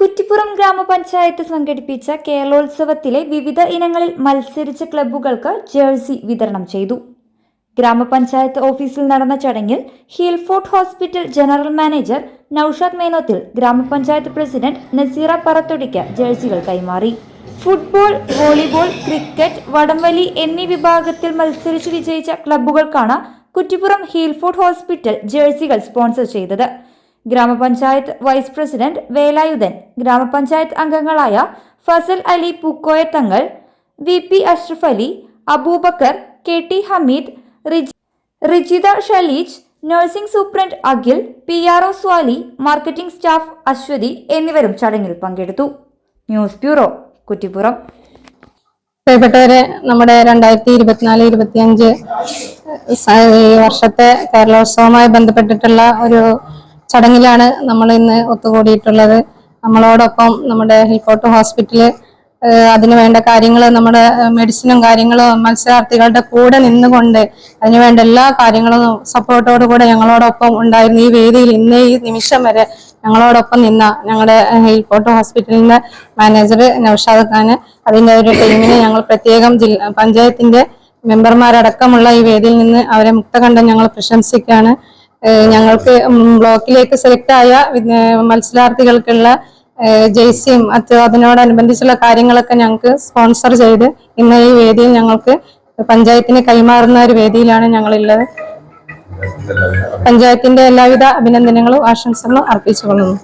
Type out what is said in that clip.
കുറ്റിപ്പുറം ഗ്രാമപഞ്ചായത്ത് സംഘടിപ്പിച്ച കേരളോത്സവത്തിലെ വിവിധ ഇനങ്ങളിൽ മത്സരിച്ച ക്ലബ്ബുകൾക്ക് ജേഴ്സി വിതരണം ചെയ്തു. ഗ്രാമപഞ്ചായത്ത് ഓഫീസിൽ നടന്ന ചടങ്ങിൽ Hillfort hospital general manager Naushad Menothil ഗ്രാമപഞ്ചായത്ത് പ്രസിഡന്റ് നസീറ പറത്തൊടിക്ക് ജേഴ്സികൾ കൈമാറി. ഫുട്ബോൾ വോളിബോൾ ക്രിക്കറ്റ് വടംവലി എന്നീ വിഭാഗത്തിൽ മത്സരിച്ച് വിജയിച്ച ക്ലബ്ബുകൾക്കാണ് കുറ്റിപ്പുറം ഹീൽഫോർട്ട് ഹോസ്പിറ്റൽ ജേഴ്സികൾ സ്പോൺസർ ചെയ്തത്. ഗ്രാമപഞ്ചായത്ത് വൈസ് പ്രസിഡന്റ് വേലായുധൻ ഗ്രാമപഞ്ചായത്ത് അംഗങ്ങളായ Fazal Ali Pookoyathangal V P Ashraf Ali Aboobacker K T Hameed Rij Rijitha Shaleej nursing superintendent Akhil P R O Swali marketing staff Ashwathi എന്നിവരും ചടങ്ങിൽ പങ്കെടുത്തു. News bureau Kuttippuram. പ്രിയപ്പെട്ടവരെ നമ്മുടെ രണ്ടായിരത്തി ഇരുപത്തിനാല് ഇരുപത്തിയഞ്ച് ഈ വർഷത്തെ കേരളോത്സവവുമായി ബന്ധപ്പെട്ടിട്ടുള്ള ഒരു ചടങ്ങിലാണ് നമ്മൾ ഇന്ന് ഒത്തുകൂടിയിട്ടുള്ളത്. നമ്മളോടൊപ്പം നമ്മുടെ ഹിൽക്കോട്ട് ഹോസ്പിറ്റൽ അതിനു വേണ്ട കാര്യങ്ങൾ നമ്മുടെ മെഡിസിനും കാര്യങ്ങളും മത്സരാർത്ഥികളുടെ കൂടെ നിന്നുകൊണ്ട് അതിനുവേണ്ട എല്ലാ കാര്യങ്ങളും സപ്പോർട്ടോടു കൂടെ ഞങ്ങളോടൊപ്പം ഉണ്ടായിരുന്നു. ഈ വേദിയിൽ ഇന്ന് ഈ നിമിഷം വരെ ഞങ്ങളോടൊപ്പം നിന്ന ഞങ്ങളുടെ ഹിൽക്കോട്ട് ഹോസ്പിറ്റലിന്റെ മാനേജർ നൌഷാദ് ഖാന് അതിന്റെ ഒരു ടീമിനെ ഞങ്ങൾ പ്രത്യേകം ജില്ല പഞ്ചായത്തിന്റെ മെമ്പർമാരടക്കമുള്ള ഈ വേദിയിൽ നിന്ന് അവരെ മുക്തകണ്ഠം ഞങ്ങൾ പ്രശംസിക്കുകയാണ്. ഞങ്ങൾക്ക് ബ്ലോക്കിലേക്ക് സെലക്ട് ആയ മത്സരാർത്ഥികൾക്കുള്ള ജേഴ്സിയും അതിനോടനുബന്ധിച്ചുള്ള കാര്യങ്ങളൊക്കെ ഞങ്ങൾക്ക് സ്പോൺസർ ചെയ്ത് ഇന്ന് ഈ വേദിയിൽ ഞങ്ങൾക്ക് പഞ്ചായത്തിന് കൈമാറുന്ന ഒരു വേദിയിലാണ് ഞങ്ങളുള്ളത്. പഞ്ചായത്തിന്റെ എല്ലാവിധ അഭിനന്ദനങ്ങളും ആശംസകളും അർപ്പിച്ചുകൊള്ളുന്നു.